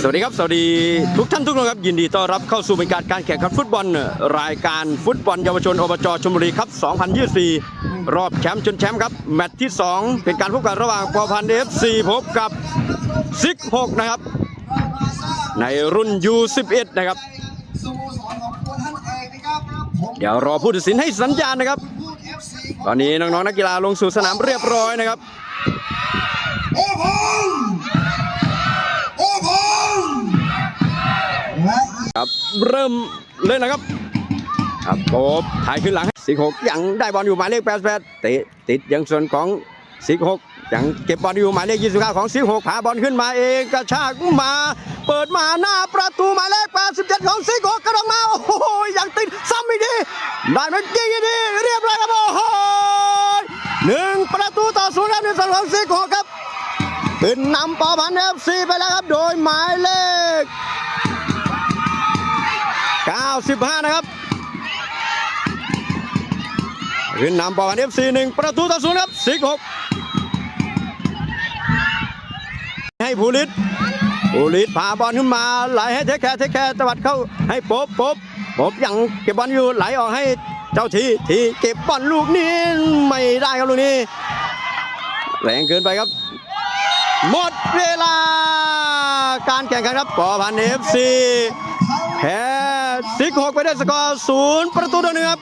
สวัสดีครับสวัสดีทุกท่านทุกคนครับ ยินดีต้อนรับเข้าสู่บรรยากาศการแข่งขันฟุตบอล รายการฟุตบอลเยาวชนอบจชลบุรีครับ 2024 รอบแชมป์จนแชมป์ครับ แมตช์ที่ 2 เป็นการพบกันระหว่างปอพันเอฟซีพบกับซิก6นะครับ ในรุ่น U11 นะครับ เดี๋ยวรอผู้ตัดสินให้สัญญาณนะครับ ตอนนี้น้องๆนักกีฬาลงสู่สนามเรียบร้อยนะครับ โอ้พงโอ้พงและอีก ครับเริ่มเลยนะครับ ครับโอบถ่ายขึ้นหลังให้สิกหกยังได้บอลอยู่หมายเลขแปดแปดเตะติดยังส่วนของสิกหกยังเก็บบอลอยู่หมายเลขยี่สิบเก้าของสิกหกพาบอลขึ้นมาเองกระชากมา เปิดมาหน้าประตูหมายเลขแปดสิบเจ็ดของสิกหกกระดองมาโอ้โหยังติดซ้ำอีกทีได้ไหมยิงอีกทีเรียบร้อยครับโอ้โหหนึ่งประตูต่อศูนย์ครับในส่วนของสิกหกครับขึ้นนำปอพันเอฟซีไปแล้วครับโดยหมายเลข 95นะครับขึ้นนำปอวันเอฟซีหนึ่งประตูต่อศูนย์ครับสิกหกให้ภูริศภูริศพาบอลขึ้นมาไหลให้เทคแคร์เทคแคร์ตวัดเข้าให้ป๊บป๊บป๊บยังเก็บบอลอยู่ไหลออกให้เจ้าทีทีเก็บบอลลูกนี้ไม่ได้ครับลูกนี้แรงเกินไปครับ หมดเวลาการแข่งขันครับปอพันเอฟซีแพ้ ซิกหกไปได้สกอร์ศูนย์ประตูต่อหนึ่งครับ